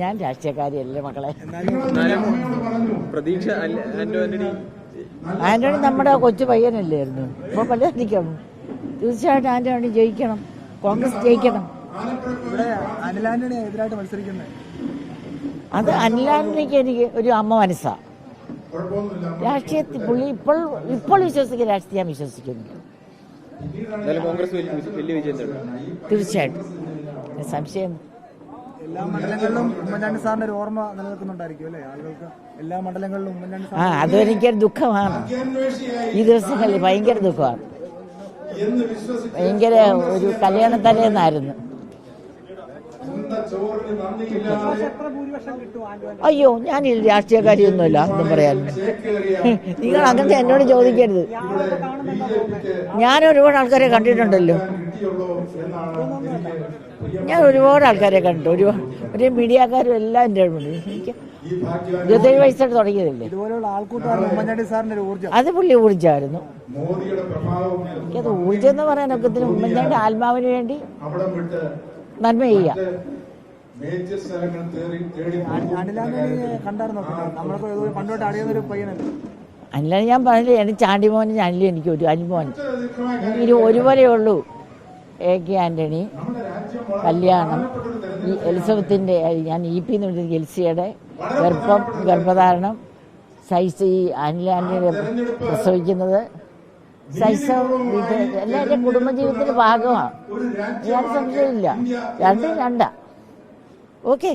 ഞാൻ രാഷ്ട്രീയക്കാരിയല്ലേ മക്കളെ. പ്രതീക്ഷ ആന്റണി. നമ്മുടെ കൊച്ചു പയ്യനല്ലായിരുന്നു. ഇപ്പൊ പലതിരിക്കണം തീർച്ചയായിട്ടും ആന്റണി ജയിക്കണം. കോൺഗ്രസ് ജയിക്കണം. അത് അനിലാന്റണിക്ക് എനിക്ക് ഒരു അമ്മ മനസ്സാ. രാഷ്ട്രീയത്തിൽ പുള്ളി ഇപ്പോൾ ഇപ്പോൾ വിശ്വസിക്കുന്ന രാഷ്ട്രീയം വിശ്വസിക്കുന്നു. തീർച്ചയായിട്ടും. സംശയം എല്ലാ മണ്ഡലങ്ങളിലും ഉമ്മൻചാണ്ടി സാറിന്റെ ഒരു ഓർമ്മ നിലനിൽക്കുന്നുണ്ടായിരിക്കും അല്ലേ? ആളുകൾക്ക് എല്ലാ മണ്ഡലങ്ങളിലും ഉമ്മൻചാണ്ടി ആ അതൊരിക്കൽ അതെനിക്കൊരു ദുഃഖമാണ്. ഈ ദിവസങ്ങളിൽ ഭയങ്കര ദുഃഖമാണ്. ഭയങ്കര ഒരു കല്യാണ തലേന്നായിരുന്നു. അയ്യോ ഞാൻ രാഷ്ട്രീയക്കാരിയൊന്നുമില്ല അതും പറയാൻ നിങ്ങൾ അങ്ങനത്തെ എന്നോട് ചോദിക്കരുത്. ഞാൻ ഒരുപാട് ആൾക്കാരെ കണ്ടിട്ടുണ്ടല്ലോ. ഞാൻ ഒരുപാട് ആൾക്കാരെ കണ്ടു. ഒരുപാട് ഒരു മീഡിയക്കാരും എല്ലാം എന്റെ അടുത്തുണ്ട് എനിക്ക് ഇരുപത്തേഴ് വയസ്സായിട്ട് തുടങ്ങിയതല്ലേ? ഇതുപോലെയുള്ള ആൾക്കൂട്ടമാണ് ഉമ്മൻചാണ്ടി സാറിന്റെ ഊർജം. അത് പുള്ളി ഊർജമായിരുന്നു. എനിക്കത് ഊർജം എന്ന് പറയാനൊക്കെ ഇതിന് ഉമ്മൻചാണ്ടി ആത്മാവിന് വേണ്ടി നന്മ ചെയ്യാം അനിലാന്റണി കണ്ടായിരുന്നു. നമ്മളൊക്കെ ഏതോ പണ്ടോട്ട് അറിയുന്ന ഒരു പയ്യനല്ലേ അല്ലാതെ ഞാൻ പറഞ്ഞില്ല എനിക്ക് ചാണ്ടിമോനും ഞാനില്ല എനിക്ക് ഒരു അനുമോൻ ഇനി ഒരുപോലെ ഉള്ളൂ. എ കെ ആന്റണി കല്യാണം ഈ എലിസബത്തിന്റെ ഞാൻ ഇ പി എന്ന് വിളിച്ചത് എൽസിയുടെ ഗർഭം ഗർഭധാരണം സൈസ് ഈ അനില ആന്റണിയെ പ്രസവിക്കുന്നത്. ശൈശവം ഇത് എല്ലാം എന്റെ കുടുംബജീവിതത്തിന്റെ ഭാഗമാണ്. ഞാൻ സംശയമില്ല. രണ്ടും രണ്ടാ. ಓಕೆ